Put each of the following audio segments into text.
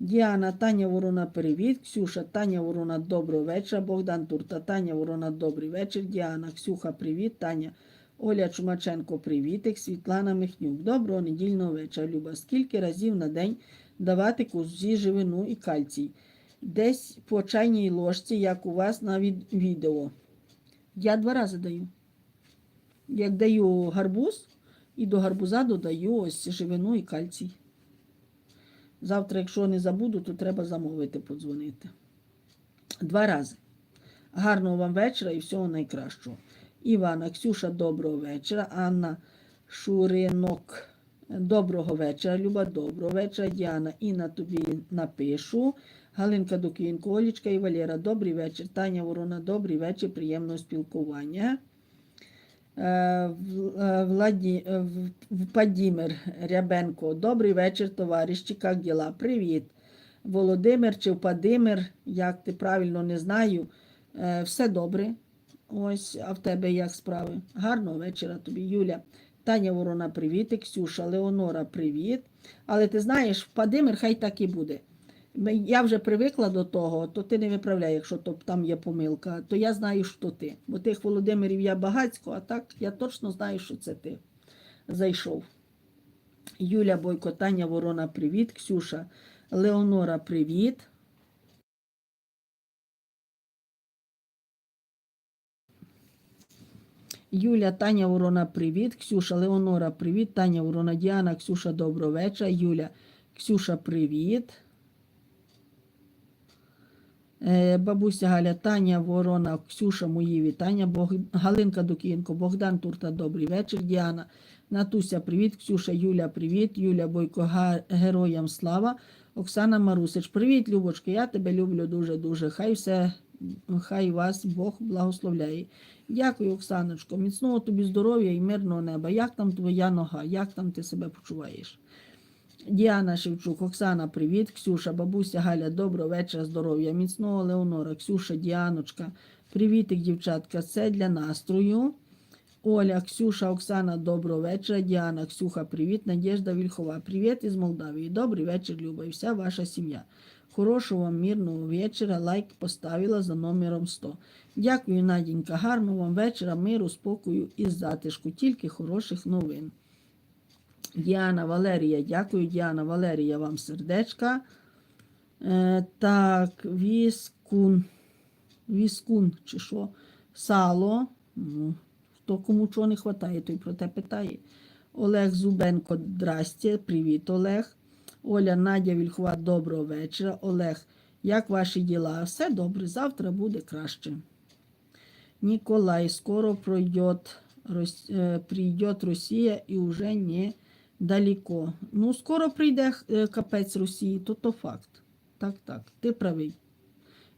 Діана, Таня Ворона, привіт. Ксюша, Таня Ворона, доброго вечора. Богдан Турта, Таня Ворона, добрий вечір. Діана, Ксюха, привіт. Таня, Оля Чумаченко, привітик. Світлана Михнюк. Доброго недільного вечора. Люба. Скільки разів на день давати кузі живину і кальцій? Десь по чайній ложці, як у вас на від- відео. Я два рази даю. Як даю гарбуз, і до гарбуза додаю ось живину і кальцій. Завтра, якщо не забуду, то треба замовити, подзвонити. Два рази. Гарного вам вечора і всього найкращого. Івана, Ксюша, доброго вечора. Анна Шуринок. Доброго вечора, Люба, доброго вечора. Діана, Інна тобі напишу. Галинка Докінко, Олічка і Валера, добрий вечір. Таня Ворона, добрий вечір, приємного спілкування. Е, е, Владі... е, Владимир Рябенко. Добрий вечір, товариші. Як діла? Привіт. Володимир чи Впадимир, як ти правильно не знаю. Все добре. Ось, а в тебе як справи? Гарного вечора тобі, Юля. Таня Ворона, привіт. Ксюша, Леонора, привіт. Але ти знаєш, Впадимир хай так і буде. Я вже привикла до того, то ти не виправляй, якщо то там є помилка, то я знаю, що ти. Бо тих Володимирів я багацько, а так я точно знаю, що це ти зайшов. Юля Бойко, Таня Ворона, привіт. Ксюша, Леонора, привіт. Юля, Таня Ворона, привіт. Ксюша, Леонора, привіт. Таня Ворона, Діана, Ксюша, доброго вечора. Юля, Ксюша, привіт. Е, Бабуся Галя, Таня Ворона, Ксюша, мої вітання. Бог... Галинка Дукієнко, Богдан Турта, добрий вечір. Діана, Натуся, привіт. Ксюша, Юля, привіт. Юля Бойко, героям слава. Оксана Марусич, привіт, Любочка. Я тебе люблю дуже-дуже. Хай все, хай вас Бог благословляє. Дякую, Оксаночко. Міцного тобі здоров'я і мирного неба. Як там твоя нога? Як там ти себе почуваєш? Діана Шевчук, Оксана, привіт. Ксюша, бабуся Галя, доброго вечора, здоров'я. Міцного Леонора, Ксюша, Діаночка, привітик, дівчатка. Це для настрою. Оля, Ксюша, Оксана, доброго вечора. Діана, Ксюха, привіт. Надєжда Вільхова, привіт із Молдавії. Добрий вечір, Люба, і вся ваша сім'я. Хорошого вам мирного вечора. Лайк поставила за номером 100. Дякую, Надінька. Гарного вам вечора, миру, спокою і затишку. Тільки хороших новин. Діана Валерія, дякую, Діана Валерія, вам сердечка. Е, так, віскун. Віскун, чи що? Сало. Ну, хто кому чого не вистачає, той про те питає. Олег Зубенко, здрасте, привіт, Олег. Оля Надя Вільхова, доброго вечора. Олег, як ваші діла? Все добре, завтра буде краще. Николай, скоро пройдет, Рос- э, Росія і уже не далеко. Ну, скоро прийде е, капець Росії, то то факт. Так, так, ти правий.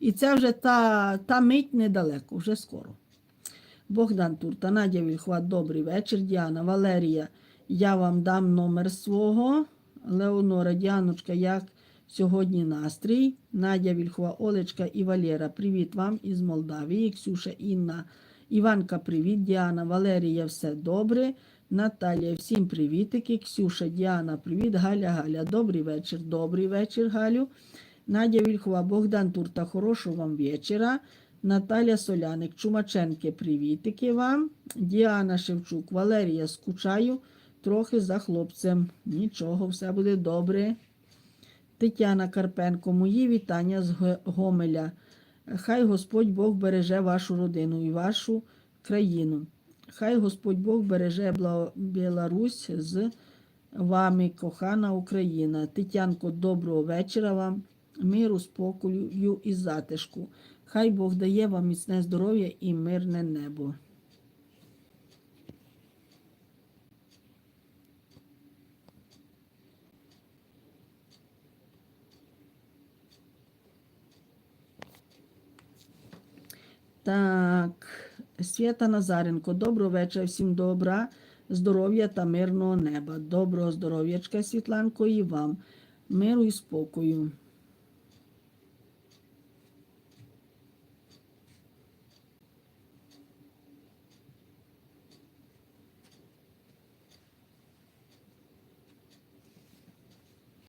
І це вже та, та мить недалеко, вже скоро. Богдан Турта, Надя Вільхва, добрий вечір. Діана, Валерія, я вам дам номер свого. Леонора, Діаночка, як сьогодні настрій? Надя Вільхова, Олечка і Валера, привіт вам із Молдавії. Ксюша, Інна, Іванка, привіт. Діана, Валерія, все добре. Наталія, всім привітики. Ксюша, Діана, привіт. Галя, Галя, добрий вечір. Добрий вечір, Галю. Надя Вільхова, Богдан Турта, хорошого вам вечора. Наталя Соляник, Чумаченки, привітики вам. Діана Шевчук, Валерія, скучаю трохи за хлопцем. Нічого, все буде добре. Тетяна Карпенко, мої вітання з Гомеля. Хай Господь Бог береже вашу родину і вашу країну. Хай Господь Бог береже Білорусь з вами, кохана Україна. Тетянко, доброго вечора вам, миру, спокою і затишку. Хай Бог дає вам міцне здоров'я і мирне небо. Так, Свята Назаренко, доброго вечора, всім добра, здоров'я та мирного неба. Доброго здоров'ячка, Світланко, і вам. Миру і спокою.